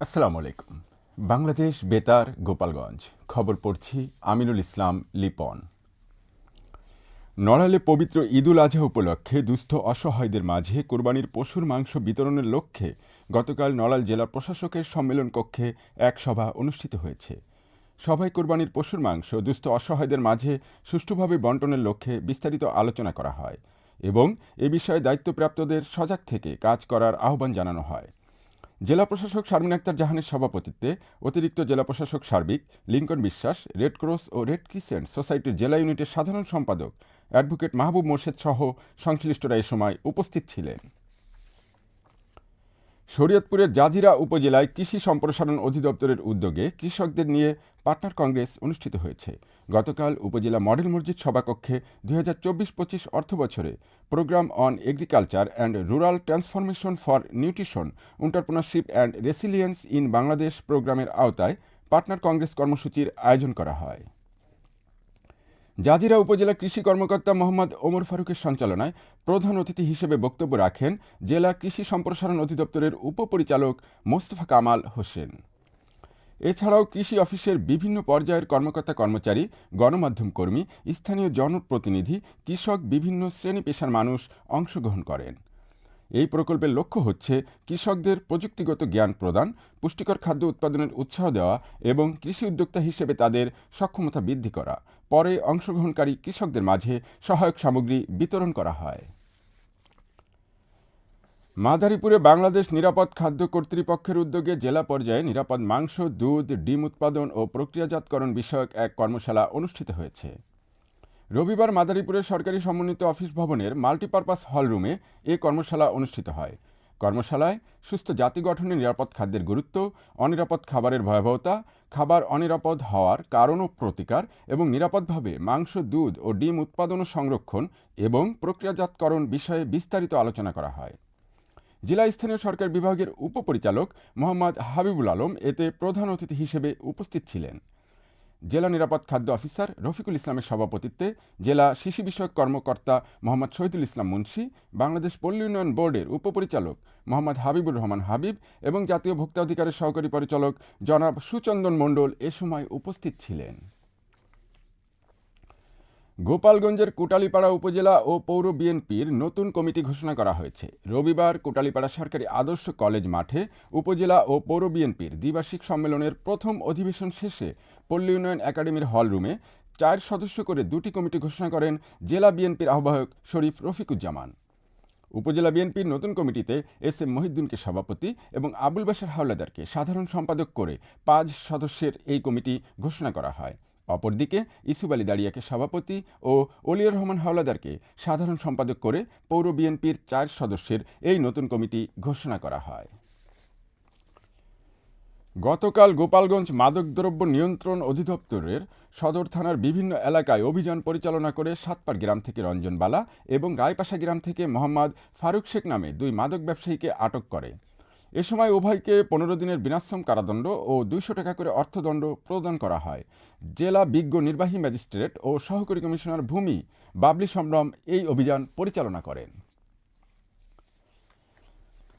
আসসালামু আলাইকুম। বাংলাদেশ বেতার, গোপালগঞ্জ। খবর পড়ছি আমিনুল ইসলাম, লিপন। নড়ালে পবিত্র ঈদুল আজহা উপলক্ষে দুস্থ অসহায়দের মাঝে কোরবানির পশুর মাংস বিতরণের লক্ষ্যে গতকাল নড়াল জেলা প্রশাসকের সম্মেলন কক্ষে এক সভা অনুষ্ঠিত হয়েছে। সভায় কোরবানির পশুর মাংস দুস্থ অসহায়দের মাঝে সুষ্ঠুভাবে বন্টনের লক্ষ্যে বিস্তারিত আলোচনা করা হয় এবং এ বিষয়ে দায়িত্বপ্রাপ্তদের সজাগ থেকে কাজ করার আহ্বান জানানো হয়। জেলা প্রশাসক শারমিন আক্তার জাহানের সভাপতিত্বে অতিরিক্ত জেলা প্রশাসক সার্বিক, লিঙ্কন বিশ্বাস, রেড ক্রস ও রেড ক্রিসেন্ট সোসাইটির জেলা ইউনিটের সাধারণ সম্পাদক অ্যাডভোকেট মাহবুব মোর্শেদ সহ সংশ্লিষ্টরা এ সময় উপস্থিত ছিলেন। শরীয়তপুরের জাজিরা উপজেলায় কৃষি সম্প্রসারণ অধিদপ্তরের উদ্যোগে কৃষকদের নিয়ে পার্টনার কংগ্রেস অনুষ্ঠিত হয়েছে। গতকাল উপজেলা মডেল মসজিদ সভাকক্ষে দুই হাজার চব্বিশ পঁচিশ অর্থ বছরে programme on agriculture and rural transformation for nutrition entrepreneurship and resilience in Bangladesh প্রোগ্রামের আওতায় পার্টনার কংগ্রেস কর্মসূচির আয়োজন করা হয়। জাজিরা উপজেলা কৃষি কর্মকর্তা মোহাম্মদ ওমর ফারুকের সঞ্চালনায় প্রধান অতিথি হিসেবে বক্তব্য রাখেন জেলা কৃষি সম্প্রসারণ অধিদপ্তরের উপপরিচালক মোস্তফা কামাল হোসেন। এছাড়াও কৃষি অফিসের বিভিন্ন পর্যায়ের কর্মকর্তা কর্মচারী, গণমাধ্যম কর্মী, স্থানীয় জনপ্রতিনিধি, কৃষক, বিভিন্ন শ্রেণি পেশার মানুষ অংশগ্রহণ করেন। এই প্রকল্পের লক্ষ্য হচ্ছে কৃষকদের প্রযুক্তিগত জ্ঞান প্রদান, পুষ্টিকর খাদ্য উৎপাদনের উৎসাহ দেওয়া এবং কৃষি উদ্যোক্তা হিসেবে তাদের সক্ষমতা বৃদ্ধি করা। পরে অংশগ্রহণকারী কৃষকদের মাঝে সহায়ক সামগ্রী বিতরণ করা হয়। মাদারীপুরে বাংলাদেশ নিরাপদ খাদ্য কর্তৃপক্ষের উদ্যোগে জেলা পর্যায়ে নিরাপদ মাংস, দুধ, ডিম উৎপাদন ও প্রক্রিয়াজাতকরণ বিষয়ক এক কর্মশালা অনুষ্ঠিত হয়েছে। রবিবার মাদারীপুরের সরকারি সমন্বিত অফিস ভবনের মাল্টিপারপাস হলরুমে এ কর্মশালা অনুষ্ঠিত হয়। কর্মশালায় সুস্থ জাতি গঠনে নিরাপদ খাদ্যের গুরুত্ব, অনিরাপদ খাবারের ভয়াবহতা, খাবার অনিরাপদ হওয়ার কারণ ও প্রতিকার এবং নিরাপদভাবে মাংস, দুধ ও ডিম উৎপাদন ও সংরক্ষণ এবং প্রক্রিয়াজাতকরণ বিষয়ে বিস্তারিত আলোচনা করা হয়। জেলা স্থানীয় সরকার বিভাগের উপপরিচালক মোহাম্মদ হাবিবুল আলম এতে প্রধান অতিথি হিসেবে উপস্থিত ছিলেন। জেলা নিরাপদ খাদ্য অফিসার রফিকুল ইসলামের সভাপতিত্বে জেলা শিশু বিষয়ক কর্মকর্তা মোহাম্মদ শহীদুল ইসলাম মুন্সি, বাংলাদেশ পল্লী উন্নয়ন বোর্ডের উপপরিচালক মোহাম্মদ হাবিবুর রহমান হাবিব এবং জাতীয় ভোক্তা অধিকারের সহকারী পরিচালক জনাব সুচন্দন মণ্ডল এ সময় উপস্থিত ছিলেন। গোপালগঞ্জের কোটালীপাড়া উপজেলা ও পৌর বিএনপির নতুন কমিটি ঘোষণা করা হয়েছে। রবিবার কোটালীপাড়া সরকারি আদর্শ কলেজ মাঠে উপজেলা ও পৌর বিএনপির দ্বিবার্ষিক সম্মেলনের প্রথম অধিবেশন শেষে পল্লী উন্নয়ন একাডেমির হল রুমে চার সদস্য করে দুটি কমিটি ঘোষণা করেন জেলা বিএনপির আহ্বায়ক শরীফ রফিকুজ্জামান। উপজেলা বিএনপির নতুন কমিটিতে এস এম মহিদ্দিনকে সভাপতি এবং আবুল বাসার হাওলাদারকে সাধারণ সম্পাদক করে পাঁচ সদস্যের এই কমিটি ঘোষণা করা হয়। অপরদিকে ইসুব আলী দাড়িয়াকে সভাপতি ও অলিয়ার রহমান হাওলাদারকে সাধারণ সম্পাদক করে পৌর বিএনপির চার সদস্যের এই নতুন কমিটি ঘোষণা করা হয়। গতকাল গোপালগঞ্জ মাদকদ্রব্য নিয়ন্ত্রণ অধিদপ্তরের সদর থানার বিভিন্ন এলাকায় অভিযান পরিচালনা করে সাতপার গ্রাম থেকে রঞ্জন বালা এবং গাইপাশা গ্রাম থেকে মোহাম্মদ ফারুক শেখ নামে দুই মাদক ব্যবসায়ীকে আটক করে। এ সময় উভয়কে পনেরো দিনের বিনাশ্রম কারাদণ্ড ও দুইশো টাকা করে অর্থদণ্ড প্রদান করা হয়। জেলা বিজ্ঞ নির্বাহী ম্যাজিস্ট্রেট ও সহকারী কমিশনার ভূমি বাবলি সম্ভ্রম এই অভিযান পরিচালনা করেন।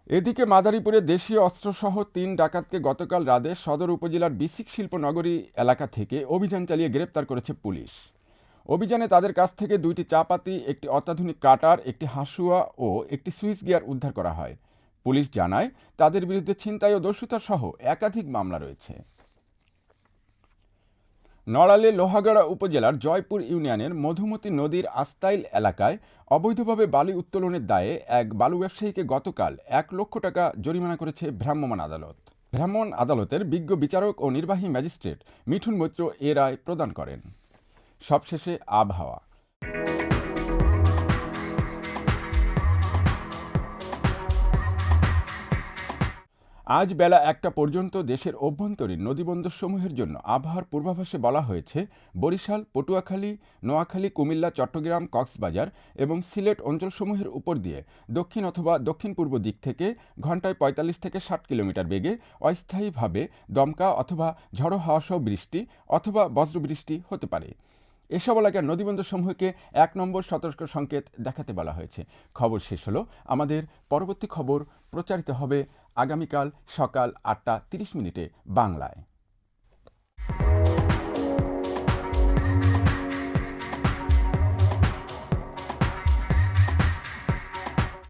এদিকে মাদারীপুরে দেশীয় অস্ত্রসহ তিন ডাকাতকে গতকাল রাতে সদর উপজেলার বিসিক শিল্পনগরী এলাকা থেকে অভিযান চালিয়ে গ্রেপ্তার করেছে পুলিশ। অভিযানে তাদের কাছ থেকে দুইটি চাপাতি, একটি অত্যাধুনিক কাটার, একটি হাসুয়া ও একটি সুইচ গিয়ার উদ্ধার করা হয়। পুলিশ জানায়, তাদের বিরুদ্ধে ছিনতাই ও দস্যুতা সহ একাধিক মামলা রয়েছে। নড়ালে লোহাগাড়া উপজেলার জয়পুর ইউনিয়নের মধুমতি নদীর আস্তাইল এলাকায় অবৈধভাবে বালি উত্তোলনের দায়ে এক বালু ব্যবসায়ীকে গতকাল এক লক্ষ টাকা জরিমানা করেছে ভ্রাম্যমাণ আদালত। ভ্রাম্যমাণ আদালতের বিজ্ঞ বিচারক ও নির্বাহী ম্যাজিস্ট্রেট মিঠুন মৈত্র এ রায় প্রদান করেন। সবশেষে আবহাওয়া। আজ বেলা একটা পর্যন্ত দেশের অভ্যন্তরীণ নদীবন্দরসমূহের জন্য আবহাওয়ার পূর্বাভাসে বলা হয়েছে, বরিশাল, পটুয়াখালী, নোয়াখালী, কুমিল্লা, চট্টগ্রাম, কক্সবাজার এবং সিলেট অঞ্চলসমূহের উপর দিয়ে দক্ষিণ অথবা দক্ষিণ পূর্ব দিক থেকে ঘন্টায় পঁয়তাল্লিশ থেকে ষাট কিলোমিটার বেগে অস্থায়ীভাবে দমকা অথবা ঝড়ো হাওয়াসহ বৃষ্টি অথবা বজ্রবৃষ্টি হতে পারে। এসব এলাকার নদীবন্দর সমূহকে এক নম্বর সতর্ক সংকেত দেখাতে বলা হয়েছে। খবর শেষ হলো, আমাদের পরবর্তী খবর প্রচারিত হবে আগামীকাল সকাল আটটা তিরিশ মিনিটে বাংলায়।